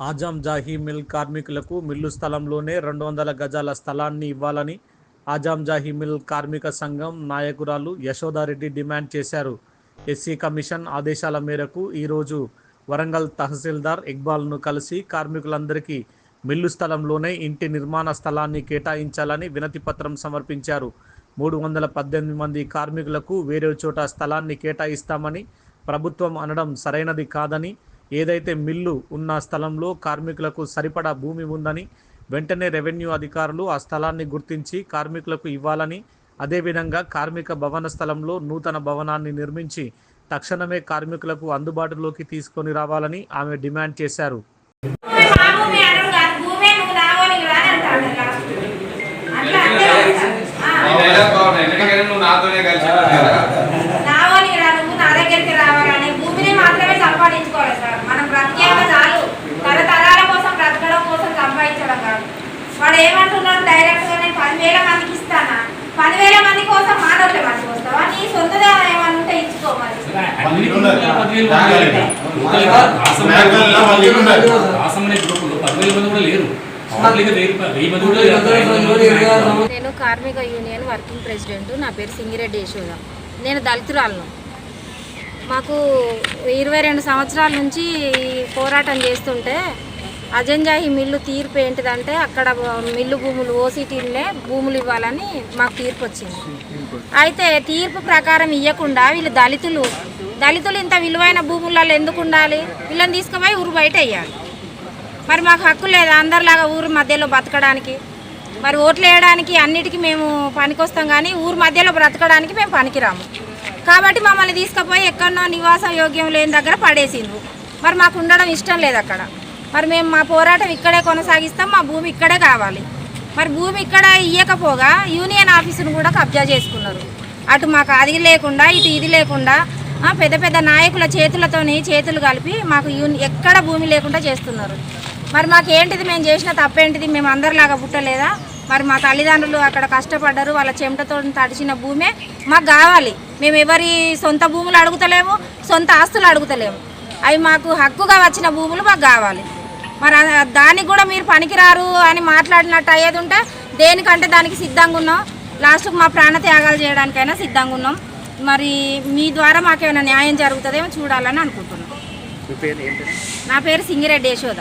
Azam Jahi mill కార్మికులకు mill స్థలంలోనే రెండు వందల గజాల స్థలాన్ని ఇవ్వాలని ఆజాం జాహీ మిల్ కార్మిక సంఘం నాయకురాలు యశోదారెడ్డి డిమాండ్ చేశారు. ఎస్సీ కమిషన్ ఆదేశాల మేరకు ఈరోజు వరంగల్ తహసీల్దార్ ఇక్బాల్ను కలిసి కార్మికులందరికీ మిల్లు స్థలంలోనే ఇంటి నిర్మాణ స్థలాన్ని కేటాయించాలని వినతి పత్రం సమర్పించారు. మూడు వందల పద్దెనిమిది మంది కార్మికులకు వేరే చోట స్థలాన్ని కేటాయిస్తామని ప్రభుత్వం అనడం సరైనది కాదని ఏదైతే మిల్లు ఉన్న స్థలంలో కార్మికులకు సరిపడా భూమి ఉందని వెంటనే రెవెన్యూ అధికారులు ఆ స్థలాన్ని గుర్తించి కార్మికులకు ఇవ్వాలని అదేవిధంగా కార్మిక భవన స్థలంలో నూతన భవనాన్ని నిర్మించి తక్షణమే కార్మికులకు అందుబాటులోకి తీసుకొని రావాలని ఆమె డిమాండ్ చేశారు. నాతోనే కలిసి నేను కార్మిక యూనియన్ వర్కింగ్ ప్రెసిడెంట్. నా పేరు సింగిరెడ్డి యశోద. నేను దళితురాలను. మాకు ఇరవై రెండు సంవత్సరాల నుంచి ఈ పోరాటం చేస్తుంటే అజంజాహి మిల్లు తీర్పు ఏంటిదంటే అక్కడ మిల్లు భూములు ఓసీటీలనే భూములు ఇవ్వాలని మాకు తీర్పు వచ్చింది. అయితే తీర్పు ప్రకారం ఇవ్వకుండా వీళ్ళు దళితులు దళితులు ఇంత విలువైన భూములలో ఎందుకు ఉండాలి? వీళ్ళని తీసుకుపోయి ఊరు బయట వేయాలి. మరి మాకు హక్కు లేదు అందరిలాగా ఊరు మధ్యలో బతకడానికి మరి ఓట్లు వేయడానికి అన్నిటికీ మేము పనికొస్తాం కానీ ఊరు మధ్యలో బ్రతకడానికి మేము పనికిరాము. కాబట్టి మమ్మల్ని తీసుకుపోయి ఎక్కడనో నివాస యోగ్యం లేని దగ్గర పడేసిండ్రు. మరి మాకు ఉండడం ఇష్టం లేదు అక్కడ. మరి మేము మా పోరాటం ఇక్కడే కొనసాగిస్తాం మా భూమి ఇక్కడే కావాలి. మరి భూమి ఇక్కడ ఇయ్యకపోగా యూనియన్ ఆఫీసును కూడా కబ్జా చేసుకున్నారు. అటు మాకు అది లేకుండా ఇటు ఇది లేకుండా పెద్ద పెద్ద నాయకుల చేతులతోని చేతులు కలిపి మాకు ఎక్కడ భూమి లేకుండా చేస్తున్నారు. మరి మాకు ఏంటిది మేము చేసిన తప్పేంటిది? మేము అందరిలాగా పుట్టలేదా? మరి మా తల్లిదండ్రులు అక్కడ కష్టపడ్డారు వాళ్ళ చెమటతో తడిచిన భూమే మాకు కావాలి. మేము ఎవరి సొంత భూములు అడుగుతలేము సొంత ఆస్తులు అడుగుతలేము. అవి మాకు హక్కుగా వచ్చిన భూములు మాకు కావాలి. మరి దానికి కూడా మీరు పనికిరారు అని మాట్లాడినట్టు అయ్యేది ఉంటే దేనికంటే దానికి సిద్ధంగా ఉన్నాం. లాస్ట్కు మా ప్రాణ త్యాగాలు చేయడానికైనా సిద్ధంగా ఉన్నాం. మరి మీ ద్వారా మాకేమైనా న్యాయం జరుగుతుందేమో చూడాలని అనుకుంటున్నాం. నా పేరు సింగిరెడ్డి యశోద.